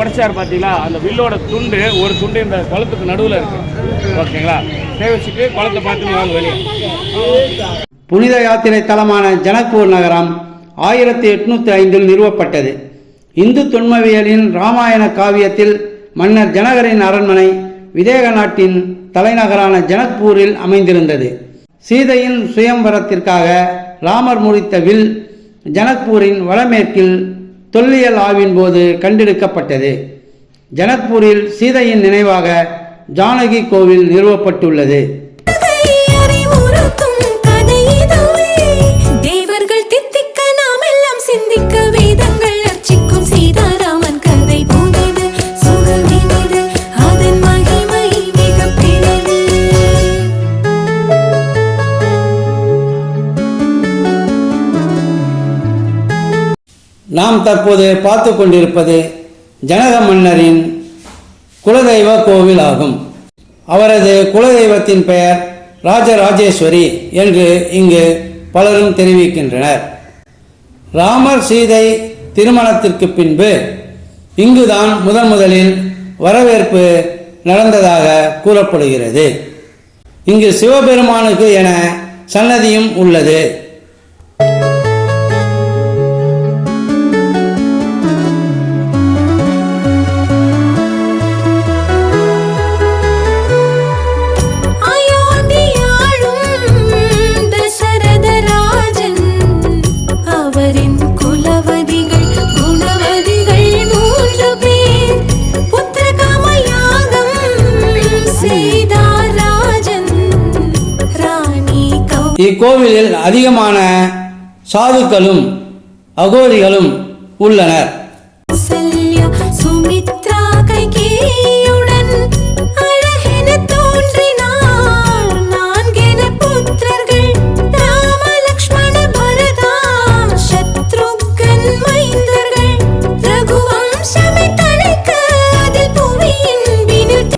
உடைச்சார் பார்த்தீங்களா? அந்த வில்லோட துண்டு ஒரு துண்டு இந்த குளத்துக்கு நடுவில் இருக்கு. ஓகேங்களா? சேவிச்சுட்டு குளத்தை பார்த்து வாங்க வெளியே. புனித யாத்திரை தலமான ஜனக்பூர் நகரம் ஆயிரத்தி எட்நூத்தி ஐந்தில் நிறுவப்பட்டது. இந்து தொன்மவியலின் ராமாயண காவியத்தில் மன்னர் ஜனகரின் அரண்மனை விதேக நாட்டின் தலைநகரான ஜனக்பூரில் அமைந்திருந்தது. சீதையின் சுயம்பரத்திற்காக ராமர் முடித்த வில் ஜனக்பூரின் வடமேற்கில் தொல்லியல் ஆய்வின் போது கண்டெடுக்கப்பட்டது. ஜனக்பூரில் சீதையின் நினைவாக ஜானகி கோவில் நிறுவப்பட்டுள்ளது. நாம் தற்போது பார்த்து கொண்டிருப்பது ஜனக மன்னரின் குலதெய்வ கோவில் ஆகும் அவரது குலதெய்வத்தின் பெயர் ராஜராஜேஸ்வரி என்று இங்கு பலரும் தெரிவிக்கின்றனர். ராமர் சீதை திருமணத்திற்கு பின்பு இங்குதான் முதன் முதலில் வரவேற்பு நடந்ததாக கூறப்படுகிறது. இங்கு சிவபெருமானுக்கு என சன்னதியும் உள்ளது. இக்கோவிலில் அதிகமான சாதுக்களும் அகோரிகளும் உள்ளனர்.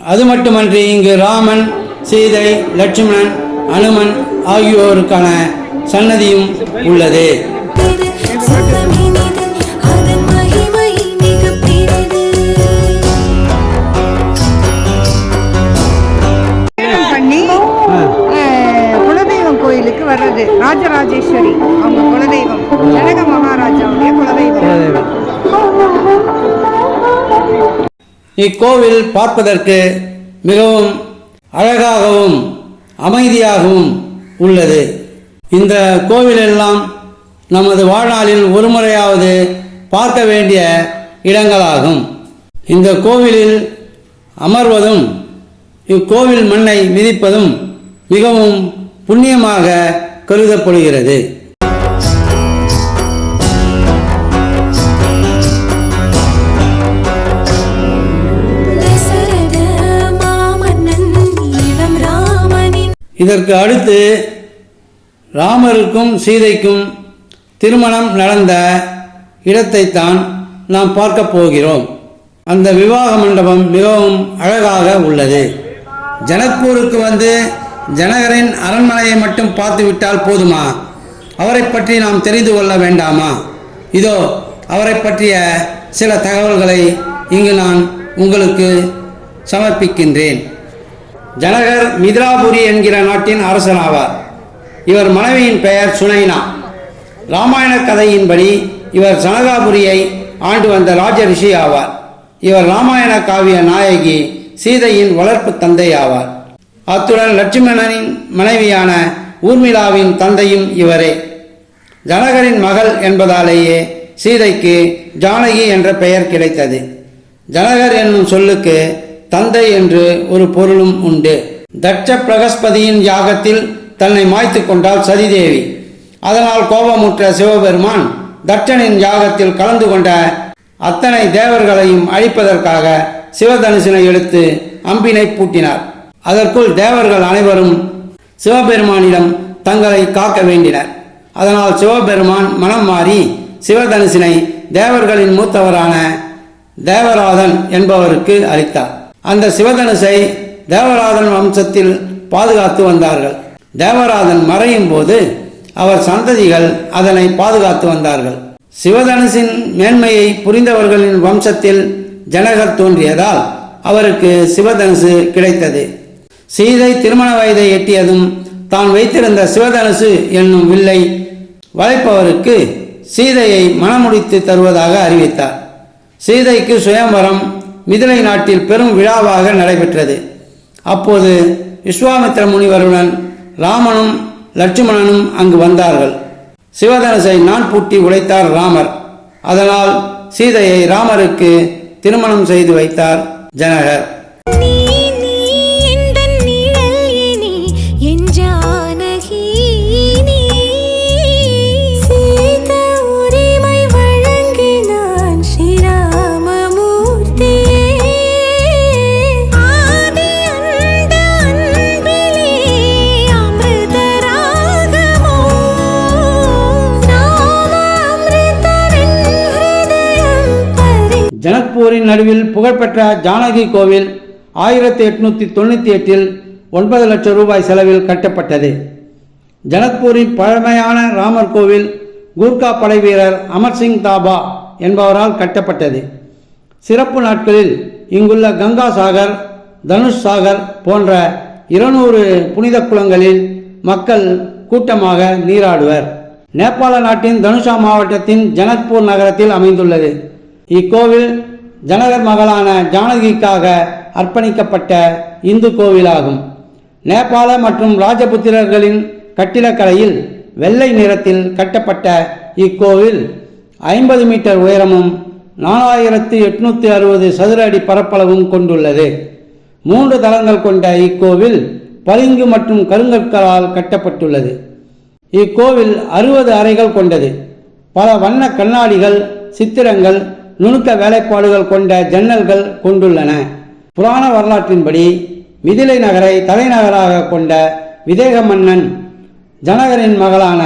அது மட்டுமன்றி இங்கு ராமன் சீதை லட்சுமணன் அனுமன் ஆகியோருக்கான சன்னதியும் உள்ளது. கோயிலுக்கு வர்றது. ராஜராஜேஸ்வரி அவங்க குலதெய்வம். ஜனக மகாராஜாவுடைய குலதெய்வம். இக்கோவில் பார்ப்பதற்கு மிகவும் அழகாகவும் அமைதியாகவும் உள்ளது. இந்த கோவிலெல்லாம் நமது வாழ்நாளில் ஒரு முறையாவது பார்க்க வேண்டிய இடங்களாகும். இந்த கோவிலில் அமர்வதும் இக்கோவில் மண்ணை மிதிப்பதும் மிகவும் புண்ணியமாக கருதப்படுகிறது. இதற்கு அடுத்து ராமருக்கும் சீதைக்கும் திருமணம் நடந்த இடத்தைத்தான் நாம் பார்க்க போகிறோம். அந்த விவாக மண்டபம் மிகவும் அழகாக உள்ளது. ஜனக்பூருக்கு வந்து ஜனகரின் அரண்மனையை மட்டும் பார்த்துவிட்டால் போதுமா? அவரை பற்றி நாம் தெரிந்து கொள்ள வேண்டாமா? இதோ அவரை பற்றிய சில தகவல்களை இங்கு நான் உங்களுக்கு சமர்ப்பிக்கின்றேன். ஜனகர் மித்ராபுரி என்கிற நாட்டின் அரசனாவார். இவர் மனைவியின் பெயர் சுனைனா. ராமாயண கதையின்படி இவர் ஜனகாபுரியை ஆண்டு வந்த ராஜ ரிஷி ஆவார். இவர் ராமாயண காவிய நாயகி சீதையின் வளர்ப்பு தந்தை ஆவார். அத்துடன் லட்சுமணனின் மனைவியான ஊர்மிளாவின் தந்தையும் இவரே. ஜனகரின் மகள் என்பதாலேயே சீதைக்கு ஜானகி என்ற பெயர் கிடைத்தது. ஜனகர் என்னும் சொல்லுக்கு தந்தை என்று ஒரு பொருளும் உண்டு. தட்ச பிரகஸ்பதியின் யாகத்தில் தன்னை மாய்த்து கொண்டாள் சதிதேவி. அதனால் கோபமுற்ற சிவபெருமான் தட்சனின் யாகத்தில் கலந்து கொண்ட அத்தனை தேவர்களையும் அழிப்பதற்காக சிவதனுசினை எடுத்து அம்பினை பூட்டினார். அதற்குள் தேவர்கள் அனைவரும் சிவபெருமானிடம் தங்களை காக்க வேண்டினர். அதனால் சிவபெருமான் மனம் மாறி சிவதனுசினை தேவர்களின் மூத்தவரான தேவராதன் என்பவருக்கு அளித்தார். அந்த சிவதனுசை தேவராதன் வம்சத்தில் பாதுகாத்து வந்தார்கள். தேவராதன் மறையும் போது அவர் சந்ததிகள் அதனை பாதுகாத்து வந்தார்கள். சிவதனுசின் மேன்மையை புரிந்தவர்களின் வம்சத்தில் ஜனகர் தோன்றியதால் அவருக்கு சிவதனுசு கிடைத்தது. சீதை திருமண வயதை எட்டியதும் தான் வைத்திருந்த சிவதனுசு என்னும் வில்லை வளைப்பவருக்கு சீதையை மனமுடித்து தருவதாக அறிவித்தார். சீதைக்கு சுயம்பரம் மிதிலை நாட்டில் பெரும் விழாவாக நடைபெற்றது. அப்போது விஸ்வாமித்திர முனிவருடன் ராமனும் லட்சுமணனும் அங்கு வந்தார்கள். சிவதனசை நான் பூட்டி உழைத்தார் ராமர். அதனால் சீதையை ராமருக்கு திருமணம் செய்து வைத்தார் ஜனகர். நடுவில் புகழ்பெற்ற ஜானகி கோவில் ஆயிரத்தி எட்நூத்தி தொண்ணூற்றி எட்டில் ஒன்பது லட்சம் ரூபாய் செலவில் கட்டப்பட்டது. ஜனத்பூரின் பழமையான ராமர் கோவில் கூர்கா படை வீரர் அமர்சிங் தாபா என்பவரால் கட்டப்பட்டது. சிறப்பு நாட்களில் இங்குள்ள கங்கா சாகர் தனுஷ் சாகர் போன்ற இருநூறு புனித குளங்களில் மக்கள் கூட்டமாக நீராடுவர். நேபாள நாட்டின் தனுஷா மாவட்டத்தின் ஜனத்பூர் நகரத்தில் அமைந்துள்ளது. இக்கோவில் ஜனகர் மகளான ஜானகிக்காக அர்ப்பணிக்கப்பட்ட இந்து கோவிலாகும். நேபாள மற்றும் ராஜபுத்திரர்களின் கட்டிடக்கலையில் வெள்ளை நிறத்தில் கட்டப்பட்ட இக்கோவில் ஐம்பது மீட்டர் உயரமும் நாலாயிரத்து எட்நூற்றி அறுபது சதுர அடி பரப்பளவும் கொண்டுள்ளது. மூன்று தளங்கள் கொண்ட இக்கோவில் பளிங்கு மற்றும் கருங்கற்களால் கட்டப்பட்டுள்ளது. இக்கோவில் அறுபது அறைகள் கொண்டது. பல வண்ண கண்ணாடிகள் சித்திரங்கள் நுணுக்க வேலைப்பாடுகள் கொண்ட ஜன்னல்கள் கொண்டுள்ளன. புராண வரலாற்றின்படி மிதிலை நகரை தலைநகராக கொண்ட விதேக மன்னன் ஜனகரின் மகளான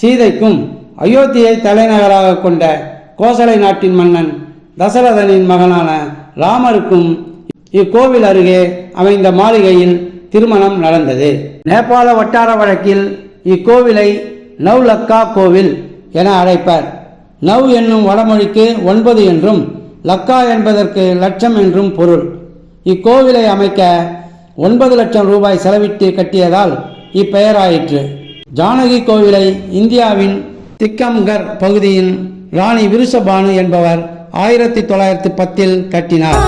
சீதைக்கும் அயோத்தியை தலைநகராக கொண்ட கோசலை நாட்டின் மன்னன் தசரதனின் மகனான ராமருக்கும் இக்கோவில் அருகே அமைந்த மாளிகையில் திருமணம் நடந்தது. நேபாள வட்டார வழக்கில் இக்கோவிலை நவ்லக்கா கோவில் என அழைப்பர். நவ் என்னும் வடமொழிக்கு ஒன்பது என்றும் லக்கா என்பதற்கு லட்சம் என்றும் பொருள். இக்கோவிலை அமைக்க ஒன்பது லட்சம் ரூபாய் செலவிட்டு கட்டியதால் இப்பெயராயிற்று. ஜானகி கோவிலை இந்தியாவின் திக்கம்கர் பகுதியின் ராணி விருஷபானு என்பவர் ஆயிரத்தி தொள்ளாயிரத்தி பத்தில் கட்டினார்.